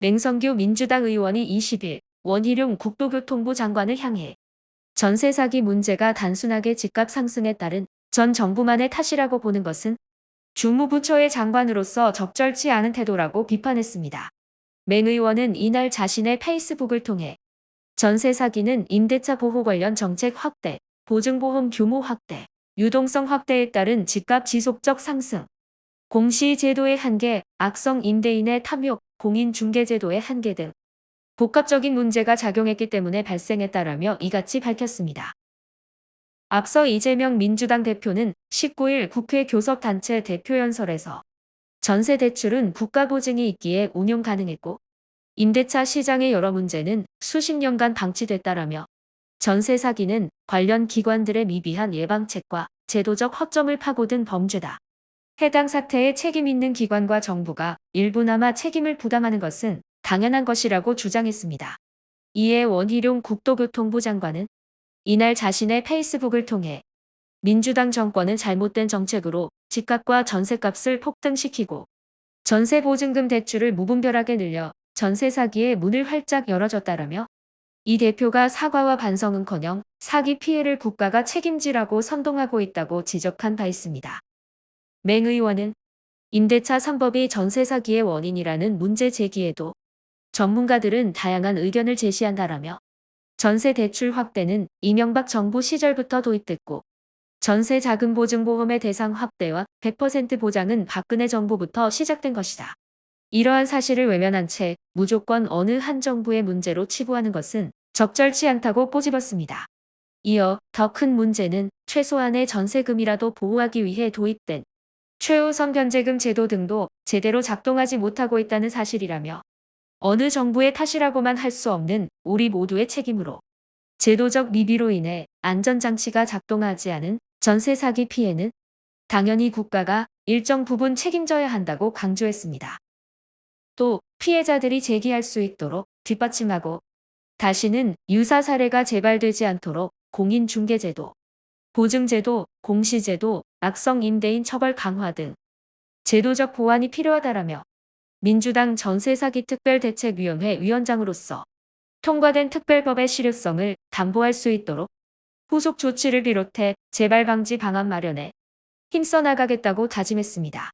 맹성규 민주당 의원이 20일 원희룡 국토교통부 장관을 향해 전세 사기 문제가 단순하게 집값 상승에 따른 전 정부만의 탓이라고 보는 것은 주무부처의 장관으로서 적절치 않은 태도라고 비판했습니다. 맹 의원은 이날 자신의 페이스북을 통해 전세 사기는 임대차 보호 관련 정책 확대, 보증보험 규모 확대, 유동성 확대에 따른 집값 지속적 상승, 공시 제도의 한계, 악성 임대인의 탐욕, 공인 중개 제도의 한계 등 복합적인 문제가 작용했기 때문에 발생했다라며 이같이 밝혔습니다. 앞서 이재명 민주당 대표는 19일 국회 교섭단체 대표연설에서 전세 대출은 국가 보증이 있기에 운용 가능했고 임대차 시장의 여러 문제는 수십 년간 방치됐다라며 전세 사기는 관련 기관들의 미비한 예방책과 제도적 허점을 파고든 범죄다. 해당 사태에 책임 있는 기관과 정부가 일부나마 책임을 부담하는 것은 당연한 것이라고 주장했습니다. 이에 원희룡 국토교통부 장관은 이날 자신의 페이스북을 통해 민주당 정권은 잘못된 정책으로 집값과 전세값을 폭등시키고 전세 보증금 대출을 무분별하게 늘려 전세 사기의 문을 활짝 열어줬다라며 이 대표가 사과와 반성은커녕 사기 피해를 국가가 책임지라고 선동하고 있다고 지적한 바 있습니다. 맹 의원은 임대차 3법이 전세 사기의 원인이라는 문제 제기에도 전문가들은 다양한 의견을 제시한다라며 전세 대출 확대는 이명박 정부 시절부터 도입됐고 전세 자금 보증 보험의 대상 확대와 100% 보장은 박근혜 정부부터 시작된 것이다. 이러한 사실을 외면한 채 무조건 어느 한 정부의 문제로 치부하는 것은 적절치 않다고 꼬집었습니다. 이어 더 큰 문제는 최소한의 전세금이라도 보호하기 위해 도입된 최우선 변제금 제도 등도 제대로 작동하지 못하고 있다는 사실이라며 어느 정부의 탓이라고만 할 수 없는 우리 모두의 책임으로 제도적 미비로 인해 안전장치가 작동하지 않은 전세 사기 피해는 당연히 국가가 일정 부분 책임져야 한다고 강조했습니다. 또 피해자들이 제기할 수 있도록 뒷받침하고 다시는 유사 사례가 재발되지 않도록 공인중개제도, 보증제도, 공시제도, 악성 임대인 처벌 강화 등 제도적 보완이 필요하다라며 민주당 전세사기 특별대책위원회 위원장으로서 통과된 특별법의 실효성을 담보할 수 있도록 후속 조치를 비롯해 재발 방지 방안 마련에 힘써 나가겠다고 다짐했습니다.